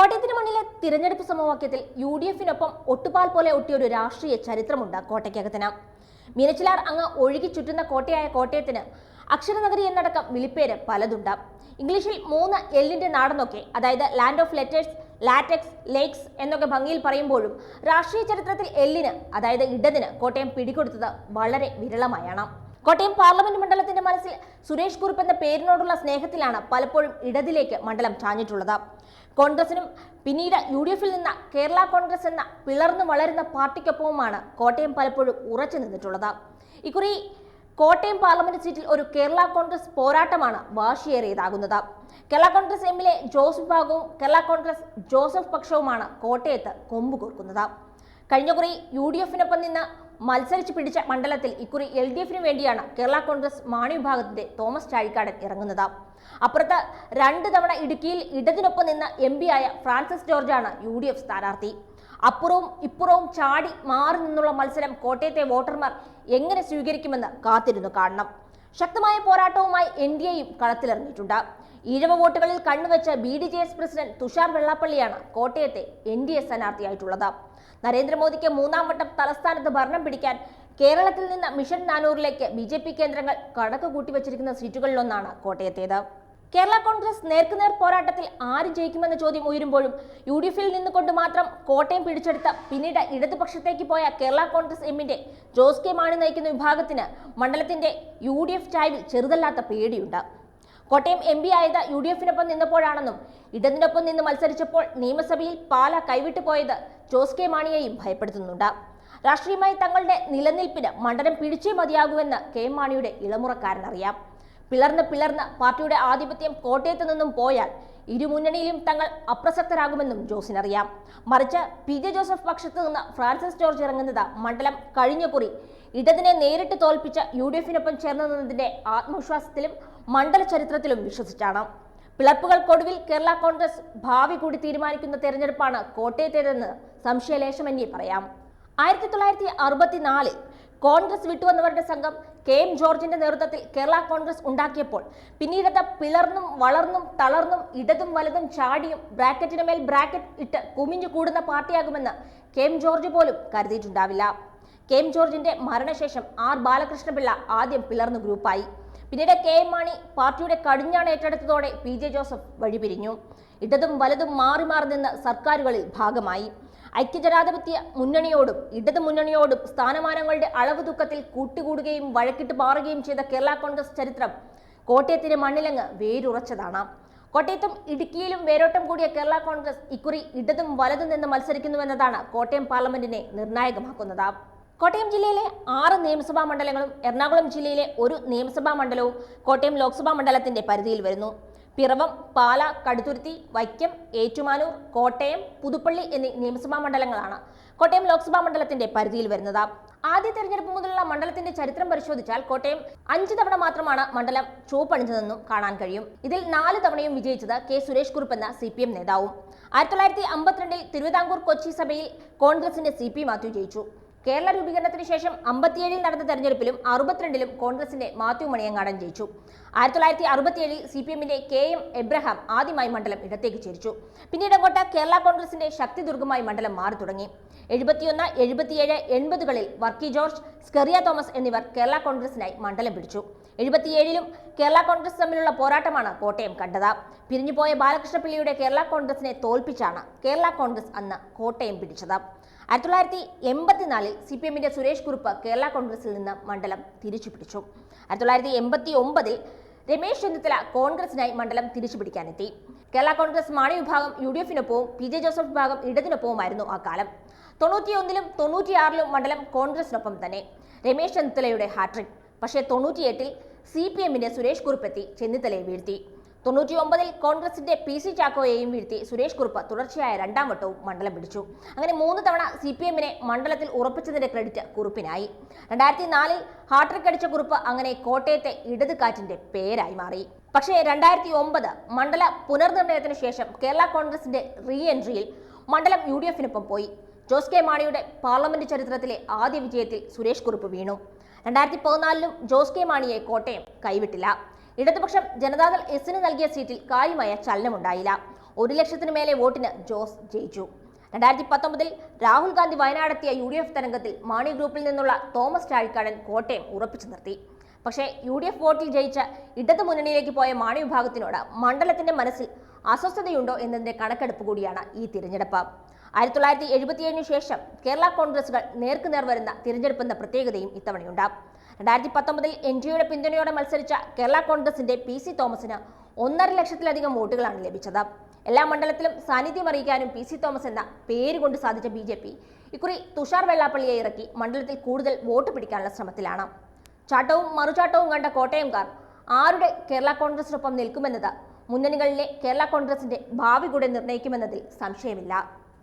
കോട്ടയത്തിന് മുന്നിലെ തിരഞ്ഞെടുപ്പ് സമവാക്യത്തിൽ യു ഡി എഫിനൊപ്പം ഒട്ടുപാൽ പോലെ ഒട്ടിയ ഒരു രാഷ്ട്രീയ ചരിത്രമുണ്ട് കോട്ടയ്ക്കകത്തിന്. മീനച്ചിലാർ അങ്ങ് ഒഴുകി ചുറ്റുന്ന കോട്ടയായ കോട്ടയത്തിന് അക്ഷരനഗരി എന്നടക്കം വിളിപ്പേര് പലതുണ്ട്. ഇംഗ്ലീഷിൽ മൂന്ന് എല്ലിന്റെ നാടെന്നൊക്കെ അതായത് land of letters latex lakes എന്നൊക്കെ ഭംഗിയിൽ പറയുമ്പോഴും രാഷ്ട്രീയ ചരിത്രത്തിൽ എല്ലിന് അതായത് ഇടതിന് കോട്ടയം പിടികൊടുത്തത് വളരെ വിരളമായാണ്. കോട്ടയം പാർലമെന്റ് മണ്ഡലത്തിന്റെ മനസ്സിൽ സുരേഷ് കുറുപ്പ് എന്ന പേരിനോടുള്ള സ്നേഹത്തിലാണ് പലപ്പോഴും ഇടതിലേക്ക് മണ്ഡലം ചാഞ്ഞിട്ടുള്ളത്. കോൺഗ്രസിനും പിന്നീട് യു ഡി എഫിൽ നിന്ന് കേരള കോൺഗ്രസ് എന്ന പിളർന്നു വളരുന്ന പാർട്ടിക്കൊപ്പവുമാണ് കോട്ടയം പലപ്പോഴും ഉറച്ചു നിന്നിട്ടുള്ളത്. ഇക്കുറി കോട്ടയം പാർലമെന്റ് സീറ്റിൽ ഒരു കേരള കോൺഗ്രസ് പോരാട്ടമാണ് വാശിയേറിയതാകുന്നത്. കേരള കോൺഗ്രസ് എമ്മിലെ ജോസ് വിഭാഗവും കേരള കോൺഗ്രസ് ജോസഫ് പക്ഷവുമാണ് കോട്ടയത്ത് കൊമ്പ് കോർക്കുന്നത് കഴിഞ്ഞ കുറി യു ഡി എഫിനൊപ്പം നിന്ന് മത്സരിച്ച് പിടിച്ച മണ്ഡലത്തിൽ ഇക്കുറി എൽ ഡി എഫിന് വേണ്ടിയാണ് കേരള കോൺഗ്രസ് മാണി വിഭാഗത്തിന്റെ തോമസ് ചാഴിക്കാടൻ ഇറങ്ങുന്നത്. അപ്പുറത്ത് രണ്ട് തവണ ഇടുക്കിയിൽ ഇടതിനൊപ്പം നിന്ന എം ആയ ഫ്രാൻസിസ് ജോർജാണ് യു ഡി എഫ് സ്ഥാനാർത്ഥി. അപ്പുറവും ഇപ്പുറവും ചാടി മാറി നിന്നുള്ള മത്സരം കോട്ടയത്തെ വോട്ടർമാർ എങ്ങനെ സ്വീകരിക്കുമെന്ന് കാത്തിരുന്നു കാണണം. ശക്തമായ പോരാട്ടവുമായി എൻ ഡി എയും കളത്തിലിറങ്ങിയിട്ടുണ്ട്. ഈഴവ വോട്ടുകളിൽ കണ്ണുവെച്ച B D J S president Thushar വെള്ളാപ്പള്ളിയാണ് കോട്ടയത്തെ എൻ ഡി എ സ്ഥാനാർത്ഥിയായിട്ടുള്ളത്. നരേന്ദ്രമോദിക്ക് മൂന്നാം വട്ടം തലസ്ഥാനത്ത് ഭരണം പിടിക്കാൻ കേരളത്തിൽ നിന്ന് മിഷൻ നാനൂറിലേക്ക് ബി ജെ പി കേന്ദ്രങ്ങൾ കണക്ക് കൂട്ടിവച്ചിരിക്കുന്ന സീറ്റുകളിലൊന്നാണ് കോട്ടയത്തേത്. കേരള കോൺഗ്രസ് നേർക്കുനേർ പോരാട്ടത്തിൽ ആര് ജയിക്കുമെന്ന ചോദ്യം ഉയരുമ്പോഴും യു ഡി എഫിൽ നിന്നുകൊണ്ട് മാത്രം കോട്ടയം പിടിച്ചെടുത്ത പിന്നീട് ഇടതുപക്ഷത്തേക്ക് പോയ കേരള കോൺഗ്രസ് എമ്മിന്റെ ജോസ് കെ മാണി നയിക്കുന്ന വിഭാഗത്തിന് മണ്ഡലത്തിന്റെ യു ഡി എഫ് ചായ്വിൽ ചെറുതല്ലാത്ത പേടിയുണ്ട്. കോട്ടയം എം പി ആയത് യു ഡി എഫിനൊപ്പം നിന്നപ്പോഴാണെന്നും ഇടതിനൊപ്പം നിന്ന് മത്സരിച്ചപ്പോൾ നിയമസഭയിൽ പാല കൈവിട്ടു പോയത് ജോസ് കെ മാണിയെയും ഭയപ്പെടുത്തുന്നുണ്ട്. രാഷ്ട്രീയമായി തങ്ങളുടെ നിലനിൽപ്പിന് മണ്ഡലം പിടിച്ചേ മതിയാകുമെന്ന് കെ മാണിയുടെ ഇളമുറക്കാരൻ അറിയാം പിളർന്ന് പിളർന്ന് പാർട്ടിയുടെ ആധിപത്യം കോട്ടയത്ത് നിന്നും പോയാൽ ഇരുമുന്നണിയിലും തങ്ങൾ അപ്രസക്തരാകുമെന്നും ജോസിനറിയാം മറിച്ച് പി ജെ ജോസഫ് പക്ഷത്ത് നിന്ന് ഫ്രാൻസിസ് ജോർജ് ഇറങ്ങുന്നത് മണ്ഡലം കഴിഞ്ഞ കുറി ഇടതിനെ നേരിട്ട് തോൽപ്പിച്ച യു ഡി എഫിനൊപ്പം ചേർന്ന് നിന്നതിന്റെ ആത്മവിശ്വാസത്തിലും മണ്ഡല ചരിത്രത്തിലും വിശ്വസിച്ചാണ്. പിളർപ്പുകൾക്കൊടുവിൽ കേരള കോൺഗ്രസ് ഭാവി കൂടി തീരുമാനിക്കുന്ന തെരഞ്ഞെടുപ്പാണ് കോട്ടയത്തേതെന്ന് സംശയലേശമന്യേ പറയാം. ആയിരത്തി തൊള്ളായിരത്തി അറുപത്തിനാലിൽ കോൺഗ്രസ് വിട്ടുവന്നവരുടെ സംഘം കെ എം ജോർജിന്റെ നേതൃത്വത്തിൽ കേരള കോൺഗ്രസ് ഉണ്ടാക്കിയപ്പോൾ പിന്നീടത് പിളർന്നും വളർന്നും തളർന്നും ഇടതും വലതും ചാടിയും ബ്രാക്കറ്റിന് മേൽ ബ്രാക്കറ്റ് ഇട്ട് കുമിഞ്ഞു കൂടുന്ന പാർട്ടിയാകുമെന്ന് കെ എം ജോർജ് പോലും കരുതിയിട്ടുണ്ടാവില്ല. കെ എം ജോർജിന്റെ മരണശേഷം ആർ ബാലകൃഷ്ണപിള്ള ആദ്യം പിളർന്നു ഗ്രൂപ്പായി. പിന്നീട് കെ എം മാണി പാർട്ടിയുടെ കടിഞ്ഞാണ് ഏറ്റെടുത്തതോടെ പി ജെ ജോസഫ് വഴിപിരിഞ്ഞു. ഇടതും വലതും മാറി മാറി നിന്ന് സർക്കാരുകളിൽ ഭാഗമായി. ഐക്യജനാധിപത്യ മുന്നണിയോടും ഇടത് മുന്നണിയോടും സ്ഥാനമാനങ്ങളുടെ അളവ് ദുഃഖത്തിൽ കൂട്ടുകൂടുകയും വഴക്കിട്ട് മാറുകയും ചെയ്ത കേരള കോൺഗ്രസ് ചരിത്രം കോട്ടയത്തിന്റെ മണ്ണിലങ്ങ് വേരുറച്ചതാണ്. കോട്ടയത്തും ഇടുക്കിയിലും വേരോട്ടം കൂടിയ കേരള കോൺഗ്രസ് ഇക്കുറി ഇടതും വലതും നിന്ന് മത്സരിക്കുന്നുവെന്നതാണ് കോട്ടയം പാർലമെന്റിനെ നിർണായകമാക്കുന്നത്. കോട്ടയം ജില്ലയിലെ ആറ് നിയമസഭാ മണ്ഡലങ്ങളും എറണാകുളം ജില്ലയിലെ ഒരു നിയമസഭാ മണ്ഡലവും കോട്ടയം ലോക്സഭാ മണ്ഡലത്തിന്റെ പരിധിയിൽ വരുന്നു. പിറവം പാല കടുത്തുരുത്തി വൈക്കം ഏറ്റുമാനൂർ കോട്ടയം പുതുപ്പള്ളി എന്നീ നിയമസഭാ മണ്ഡലങ്ങളാണ് കോട്ടയം ലോക്സഭാ മണ്ഡലത്തിന്റെ പരിധിയിൽ വരുന്നത്. ആദ്യ തെരഞ്ഞെടുപ്പ് മുതലുള്ള മണ്ഡലത്തിന്റെ ചരിത്രം പരിശോധിച്ചാൽ കോട്ടയം അഞ്ച് തവണ മാത്രമാണ് മണ്ഡലം ചുവപ്പണിഞ്ഞതെന്നും കാണാൻ കഴിയും. ഇതിൽ നാല് തവണയും വിജയിച്ചത് കെ സുരേഷ് കുറുപ്പ് എന്ന സി പി എം നേതാവും. ആയിരത്തി തൊള്ളായിരത്തി അമ്പത്തിരണ്ടിൽ തിരുവിതാംകൂർ കൊച്ചി സഭയിൽ കോൺഗ്രസിന്റെ സി പി മാത്യു ജയിച്ചു. കേരള രൂപീകരണത്തിന് ശേഷം അമ്പത്തിയേഴിൽ നടന്ന തെരഞ്ഞെടുപ്പിലും അറുപത്തിരണ്ടിലും കോൺഗ്രസിന്റെ മാത്യു മണിയങ്ങാടൻ ജയിച്ചു. ആയിരത്തി തൊള്ളായിരത്തി അറുപത്തിയേഴിൽ സി പി എമ്മിന്റെ കെ എം എബ്രഹാം ആദ്യമായി മണ്ഡലം ഇടത്തേക്ക് ചേരിച്ചു. പിന്നീട് അങ്ങോട്ട് കേരള കോൺഗ്രസിന്റെ ശക്തി ദുർഗമായി മണ്ഡലം മാറി തുടങ്ങി. എഴുപത്തിയൊന്ന് എഴുപത്തിയേഴ് എൺപതുകളിൽ വർക്കി ജോർജ് സ്കെറിയ തോമസ് എന്നിവർ കേരള കോൺഗ്രസിനായി മണ്ഡലം പിടിച്ചു. എഴുപത്തിയേഴിലും കേരള കോൺഗ്രസ് തമ്മിലുള്ള പോരാട്ടമാണ് കോട്ടയം കണ്ടത്. പിരിഞ്ഞുപോയ ബാലകൃഷ്ണപിള്ളിയുടെ കേരള കോൺഗ്രസിനെ തോൽപ്പിച്ചാണ് കേരള കോൺഗ്രസ് അന്ന് കോട്ടയം പിടിച്ചത്. ആയിരത്തി തൊള്ളായിരത്തി എൺപത്തിനാലിൽ സി പി എമ്മിന്റെ സുരേഷ് കുറുപ്പ് കേരള കോൺഗ്രസിൽ നിന്ന് മണ്ഡലം തിരിച്ചു പിടിച്ചു ആയിരത്തി തൊള്ളായിരത്തി എൺപത്തി ഒമ്പതിൽ രമേശ് ചെന്നിത്തല കോൺഗ്രസിനായി മണ്ഡലം തിരിച്ചു പിടിക്കാനെത്തി കേരള കോൺഗ്രസ് മാണി വിഭാഗം യു ഡി എഫിനൊപ്പവും പി ജെ ജോസഫ് വിഭാഗം ഇടതിനൊപ്പവുമായിരുന്നു ആ കാലം. തൊണ്ണൂറ്റിയൊന്നിലും തൊണ്ണൂറ്റിയാറിലും മണ്ഡലം കോൺഗ്രസിനൊപ്പം തന്നെ. രമേശ് ചെന്നിത്തലയുടെ ഹാട്രിക്. പക്ഷേ തൊണ്ണൂറ്റിയെട്ടിൽ സി പി എമ്മിന്റെ സുരേഷ് കുറുപ്പെത്തി ചെന്നിത്തലയെ വീഴ്ത്തി. തൊണ്ണൂറ്റി ഒമ്പതിൽ കോൺഗ്രസിന്റെ പി സി ചാക്കോയെയും വീഴ്ത്തി സുരേഷ് കുറുപ്പ് തുടർച്ചയായ രണ്ടാം വട്ടവും മണ്ഡലം പിടിച്ചു. അങ്ങനെ മൂന്ന് തവണ സി പി എമ്മിനെ മണ്ഡലത്തിൽ ഉറപ്പിച്ചതിന്റെ ക്രെഡിറ്റ് കുറുപ്പിനായി. രണ്ടായിരത്തി നാലിൽ ഹാട്രിക് അടിച്ച കുറുപ്പ് അങ്ങനെ കോട്ടയത്തെ ഇടത് കാറ്റിന്റെ പേരായി മാറി. പക്ഷേ രണ്ടായിരത്തി ഒമ്പത് മണ്ഡല പുനർനിർണയത്തിന് ശേഷം കേരള കോൺഗ്രസിന്റെ റീ എൻട്രിയിൽ മണ്ഡലം യു ഡി എഫിനൊപ്പം പോയി. ജോസ് കെ മാണിയുടെ പാർലമെന്റ് ചരിത്രത്തിലെ ആദ്യ വിജയത്തിൽ സുരേഷ് കുറുപ്പ് വീണു. രണ്ടായിരത്തി പതിനാലിലും ജോസ് കെ മാണിയെ കോട്ടയം കൈവിട്ടില്ല. ഇടതുപക്ഷം ജനതാദൾ എസിന് നൽകിയ സീറ്റിൽ കാര്യമായ ചലനമുണ്ടായില്ല. ഒരു ലക്ഷത്തിനു മേലെ വോട്ടിന് ജോസ് ജയിച്ചു. രണ്ടായിരത്തി പത്തൊമ്പതിൽ രാഹുൽ ഗാന്ധി വയനാടെത്തിയ യു ഡി എഫ് തരംഗത്തിൽ മാണി ഗ്രൂപ്പിൽ നിന്നുള്ള തോമസ് ചാഴിക്കാടൻ കോട്ടയം ഉറപ്പിച്ചു നിർത്തി. പക്ഷേ യു ഡി എഫ് വോട്ടിൽ ജയിച്ച ഇടതു മുന്നണിയിലേക്ക് പോയ മാണി വിഭാഗത്തിനോട് മണ്ഡലത്തിന്റെ മനസ്സിൽ അസ്വസ്ഥതയുണ്ടോ എന്നതിന്റെ കണക്കെടുപ്പ് കൂടിയാണ് ഈ തിരഞ്ഞെടുപ്പ്. ആയിരത്തി തൊള്ളായിരത്തി എഴുപത്തിയേഴിനു ശേഷം കേരള കോൺഗ്രസുകൾ നേർക്കുനേർ വരുന്ന തിരഞ്ഞെടുപ്പെന്ന പ്രത്യേകതയും ഇത്തവണയുണ്ട് രണ്ടായിരത്തി പത്തൊമ്പതിൽ എൻ ഡിയുടെ പിന്തുണയോടെ മത്സരിച്ച കേരള കോൺഗ്രസിന്റെ പി സി തോമസിന് ഒന്നര ലക്ഷത്തിലധികം വോട്ടുകളാണ് ലഭിച്ചത്. എല്ലാ മണ്ഡലത്തിലും സാന്നിധ്യം അറിയിക്കാനും പി സി തോമസ് എന്ന പേര് കൊണ്ട് സാധിച്ച ബി ജെ പി ഇക്കുറി തുഷാർ വെള്ളാപ്പള്ളിയെ ഇറക്കി മണ്ഡലത്തിൽ കൂടുതൽ വോട്ട് പിടിക്കാനുള്ള ശ്രമത്തിലാണ്. ചാട്ടവും മറുചാട്ടവും കണ്ട കോട്ടയംകാർ ആരുടെ കേരള കോൺഗ്രസിനൊപ്പം നിൽക്കുമെന്നത് മുന്നണികളിലെ കേരള കോൺഗ്രസിന്റെ ഭാവി കൂടെ നിർണയിക്കുമെന്നതിൽ സംശയമില്ല.